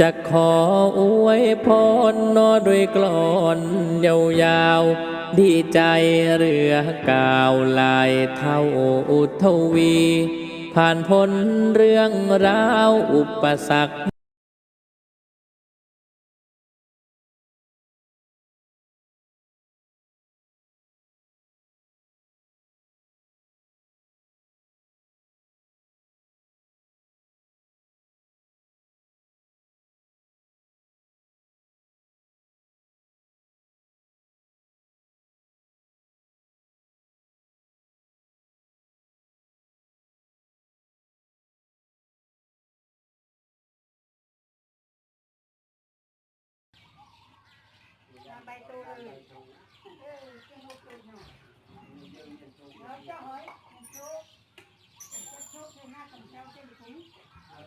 จะขออวยพรนอด้วยกลอนยาว ๆ ดีใจเรือกาวลายเท่าอุทวี ผ่านพ้นเรื่องราวอุปสรรค ใบตูนเออเจ้าหอยตูนหน่อยเจ้าหอยชุบชุบในหน้าของเจ้าเจ้าถุงเอ